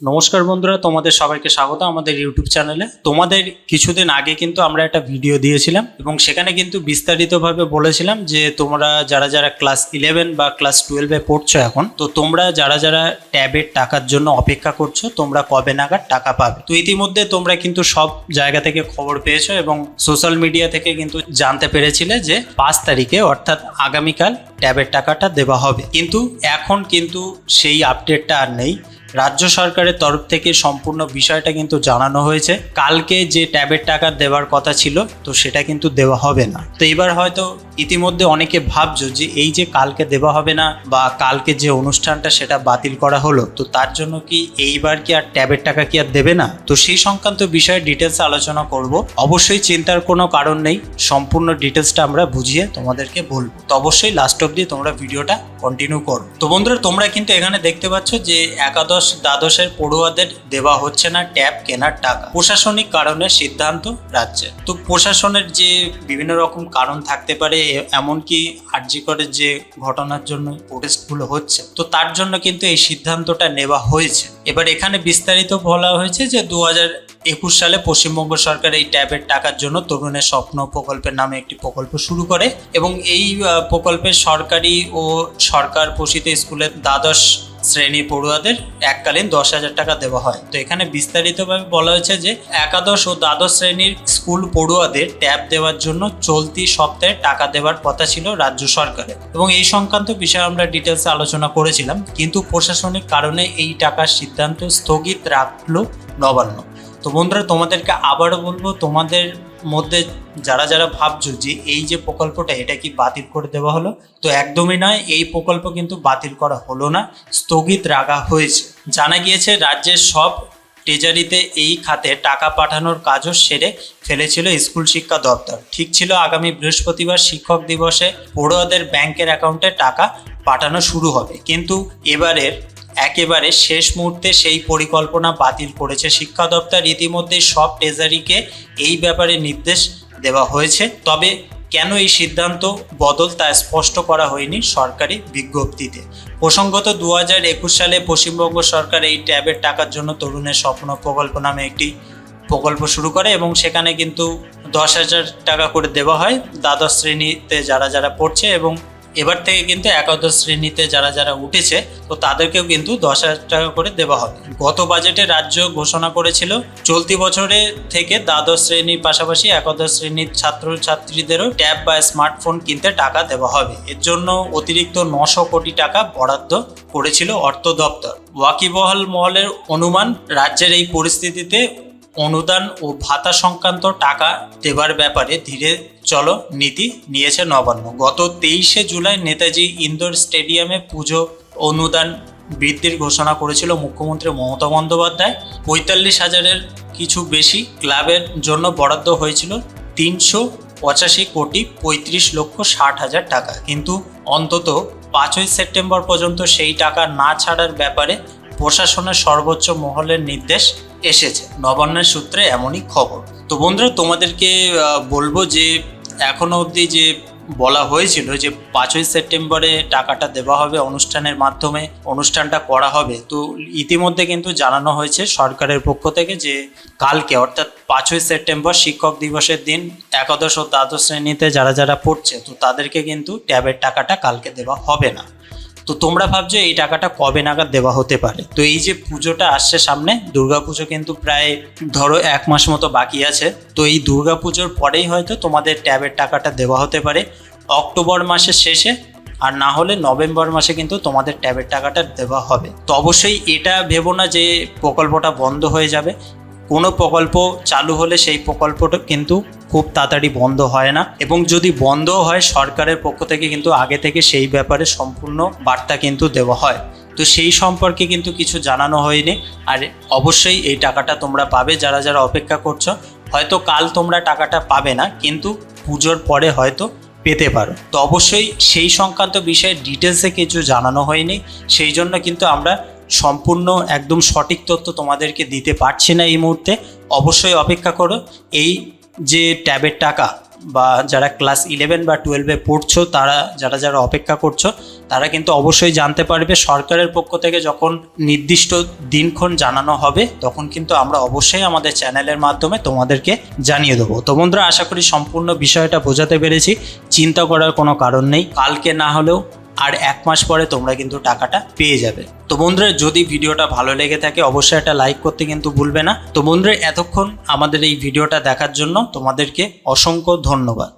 নমস্কার বন্ধুরা, তোমাদের সবাইকে স্বাগত আমাদের ইউটিউব চ্যানেলে। তোমাদের কিছুদিন আগে কিন্তু আমরা একটা ভিডিও দিয়েছিলাম এবং সেখানে কিন্তু বিস্তারিতভাবে বলেছিলাম যে তোমরা যারা যারা ক্লাস ইলেভেন বা ক্লাস টুয়েলভে পড়ছো এখন, তো তোমরা যারা যারা ট্যাবের টাকার জন্য অপেক্ষা করছ, তোমরা কবে নাগাদ টাকা পাবে? তো ইতিমধ্যে তোমরা কিন্তু সব জায়গা থেকে খবর পেয়েছ এবং সোশ্যাল মিডিয়া থেকে কিন্তু জানতে পেরেছিলে যে পাঁচ তারিখে অর্থাৎ আগামীকাল ট্যাবের টাকাটা দেওয়া হবে। কিন্তু এখন কিন্তু সেই আপডেটটা আর নেই। রাজ্য সরকারের তরফ থেকে সম্পূর্ণ বিষয়টা কিন্তু জানানো হয়েছে। কালকে যে ট্যাবের টাকা দেওয়ার কথা ছিল, তো সেটা কিন্তু দেওয়া হবে না। তো এবার হয়তো ইতিমধ্যে অনেকে ভাবছ যে এই যে কালকে দেওয়া হবে না বা কালকে যে অনুষ্ঠানটা সেটা বাতিল করা হলো, তো তার জন্য কি এইবার কি আর ট্যাবের টাকা কি আর দেবে না? তো সেই সংক্রান্ত বিষয়ে ডিটেলস আলোচনা করব। অবশ্যই চিন্তার কোনো কারণ নেই, সম্পূর্ণ ডিটেলসটা আমরা বুঝিয়ে তোমাদেরকে বলব। তো অবশ্যই লাস্ট অব্দি তোমরা ভিডিওটা কন্টিনিউ করো। তো বন্ধুরা, তোমরা কিন্তু এখানে দেখতে পাচ্ছ যে একাদশ দ্বাদশের পড়ুয়াদের দেওয়া হচ্ছে না ট্যাব কেনার টাকা। প্রশাসনিক কারণে সিদ্ধান্ত রাজ্যের। তো প্রশাসনের যে বিভিন্ন রকম কারণ থাকতে পারে এমনকি আর্যিকরের যে ঘটনার জন্য প্রোটেস্টগুলো হচ্ছে, তো তার জন্য কিন্তু এই সিদ্ধান্তটা নেওয়া হয়েছে। এবার এখানে বিস্তারিত বলা হয়েছে যে দু একুশ সালে পশ্চিমবঙ্গ সরকার এই ট্যাবের টাকার জন্য তরুণের স্বপ্ন প্রকল্পের নামে একটি প্রকল্প শুরু করে এবং এই প্রকল্পে সরকারি ও সরকার পোষিত স্কুলের দ্বাদশ শ্রেণি পড়ুয়াদের এককালীন দশ হাজার টাকা দেওয়া হয়। তো এখানে বিস্তারিতভাবে বলা হয়েছে যে, একাদশ ও দ্বাদশ শ্রেণির স্কুল পড়ুয়াদের ট্যাব দেওয়ার জন্য চলতি সপ্তাহে টাকা দেওয়ার কথা ছিল রাজ্য সরকারের। এবং এই সংক্রান্ত বিষয়ে আমরা ডিটেলসে আলোচনা করেছিলাম, কিন্তু প্রশাসনিক কারণে এই টাকার সিদ্ধান্ত স্থগিত রাখল নবান্ন। তো বন্ধুরা, তোমাদেরকে আবারও বলব, তোমাদের মধ্যে যারা যারা ভাবছ যে এই যে প্রকল্পটা, এটা কি বাতিল করে দেওয়া হলো? তো একদমই নয়, এই প্রকল্প কিন্তু বাতিল করা হলো না, স্থগিত রাখা হয়েছে। জানা গিয়েছে, রাজ্যের সব ট্রেজারিতে এই খাতে টাকা পাঠানোর কাজও সেরে ফেলেছিল স্কুল শিক্ষা দপ্তর। ঠিক ছিল, আগামী বৃহস্পতিবার শিক্ষক দিবসে পড়ুয়াদের ব্যাংকের অ্যাকাউন্টে টাকা পাঠানো শুরু হবে। কিন্তু এবারের একেবারে শেষ মুহূর্তে সেই পরিকল্পনা বাতিল করেছে শিক্ষা দপ্তর। ইতিমধ্যে সব ট্রেজারিকে এই ব্যাপারে নির্দেশ দেওয়া হয়েছে। তবে কেন এই সিদ্ধান্ত বদল তা স্পষ্ট করা হয়নি সরকারি বিজ্ঞপ্তিতে। প্রসঙ্গত দু হাজার একুশ সালে পশ্চিমবঙ্গ সরকার এই ট্যাবের টাকার জন্য তরুণের স্বপ্ন প্রকল্প নামে একটি প্রকল্প শুরু করে এবং সেখানে কিন্তু দশ হাজার টাকা করে দেওয়া হয়। দ্বাদশ শ্রেণীতে যারা যারা পড়ছে এবং এবার থেকে কিন্তু একাদশ শ্রেণীতে যারা যারা উঠেছে, তো তাদেরকেও কিন্তু দশ হাজার টাকা করে দেওয়া হবে। গত বাজেটে রাজ্য ঘোষণা করেছিল, চলতি বছরে থেকে দ্বাদশ শ্রেণির পাশাপাশি একাদশ শ্রেণির ছাত্রছাত্রীদেরও ট্যাব বা স্মার্টফোন কিনতে টাকা দেওয়া হবে। এর জন্য অতিরিক্ত নশো কোটি টাকা বরাদ্দ করেছিল অর্থ দপ্তর। ওয়াকিবহাল মহলের অনুমান, রাজ্যের এই পরিস্থিতিতে অনুদান ও ভাতা সংক্রান্ত টাকা দেবার ব্যাপারে ধীরে চলো নীতি নিয়েছে নবান্ন। গত তেইশে জুলাই নেতাজি ইন্দোর স্টেডিয়ামে পুজো অনুদান বৃদ্ধির ঘোষণা করেছিল মুখ্যমন্ত্রী মমতা বন্দ্যোপাধ্যায়। পঁয়তাল্লিশ হাজারের কিছু বেশি ক্লাবের জন্য বরাদ্দ হয়েছিল তিনশো পঁচাশি কোটি পঁয়ত্রিশ লক্ষ ষাট হাজার টাকা। কিন্তু অন্তত পাঁচই সেপ্টেম্বর পর্যন্ত সেই টাকা না ছাড়ার ব্যাপারে প্রশাসনের সর্বোচ্চ মহলের নির্দেশ এসেছে। নবান্নের সূত্রে এমনই খবর। তো বন্ধুরা, তোমাদেরকে বলব যে এখনও অবধি যে বলা হয়েছিল যে পাঁচই সেপ্টেম্বরে টাকাটা দেওয়া হবে অনুষ্ঠানের মাধ্যমে, অনুষ্ঠানটা করা হবে, তো ইতিমধ্যে কিন্তু জানানো হয়েছে সরকারের পক্ষ থেকে যে কালকে, অর্থাৎ পাঁচই সেপ্টেম্বর শিক্ষক দিবসের দিন, একাদশ ও দ্বাদশ শ্রেণীতে যারা যারা পড়ছে, তো তাদেরকে কিন্তু ট্যাবের টাকাটা কালকে দেওয়া হবে না। তো তোমরা ভাবছ এই টাকাটা কবে নাগাদ দেওয়া হতে পারে? তো এই যে পুজোটা আসছে সামনে, দুর্গাপুজো কিন্তু প্রায় ধরো এক মাস মতো বাকি আছে। তো এই দুর্গাপুজোর পরেই হয়তো তোমাদের ট্যাবের টাকাটা দেওয়া হতে পারে অক্টোবর মাসের শেষে, আর না হলে নভেম্বর মাসে কিন্তু তোমাদের ট্যাবের টাকাটা দেওয়া হবে। তো অবশ্যই এটা ভেবো না যে প্রকল্পটা বন্ধ হয়ে যাবে। কোনো প্রকল্প চালু হলে সেই প্রকল্পটা কিন্তু খুব তাড়াতাড়ি বন্ধ হয় না। এবং যদি বন্ধ হয়, সরকারের পক্ষ থেকে কিন্তু আগে থেকে সেই ব্যাপারে সম্পূর্ণ বার্তা কিন্তু দেওয়া হয়। তো সেই সম্পর্কে কিন্তু কিছু জানানো হয়নি। আর অবশ্যই এই টাকাটা তোমরা পাবে যারা যারা অপেক্ষা করছ। হয়তো কাল তোমরা টাকাটা পাবে না, কিন্তু পুজোর পরে হয়তো পেতে পারো। তো অবশ্যই সেই সংক্রান্ত বিষয়ে ডিটেলসে কিছু জানানো হয়নি। সেই জন্য কিন্তু আমরা সম্পূর্ণ একদম সঠিক তথ্য তোমাদেরকে দিতে পারছি না এই মুহূর্তে। অবশ্যই অপেক্ষা করো। এই যে ট্যাবের টাকা বা যারা ক্লাস ইলেভেন বা টুয়েলভে পড়ছো, তারা, যারা যারা অপেক্ষা করছ, তারা কিন্তু অবশ্যই জানতে পারবে। সরকারের পক্ষ থেকে যখন নির্দিষ্ট দিনক্ষণ জানানো হবে, তখন কিন্তু আমরা অবশ্যই আমাদের চ্যানেলের মাধ্যমে তোমাদেরকে জানিয়ে দেবো। তো বন্ধুরা, আশা করি সম্পূর্ণ বিষয়টা বোঝাতে পেরেছি। চিন্তা করার কোনো কারণ নেই। কালকে না হলেও আর এক মাস পরে তোমরা কিন্তু টাকাটা পেয়ে যাবে। তো বন্ধুরা, যদি ভিডিওটা ভালো লেগে থাকে, অবশ্যই এটা লাইক করতে কিন্তু ভুলবে না। তো বন্ধুরা, এতক্ষণ আমাদের এই ভিডিওটা দেখার জন্য তোমাদেরকে অসংখ্য ধন্যবাদ।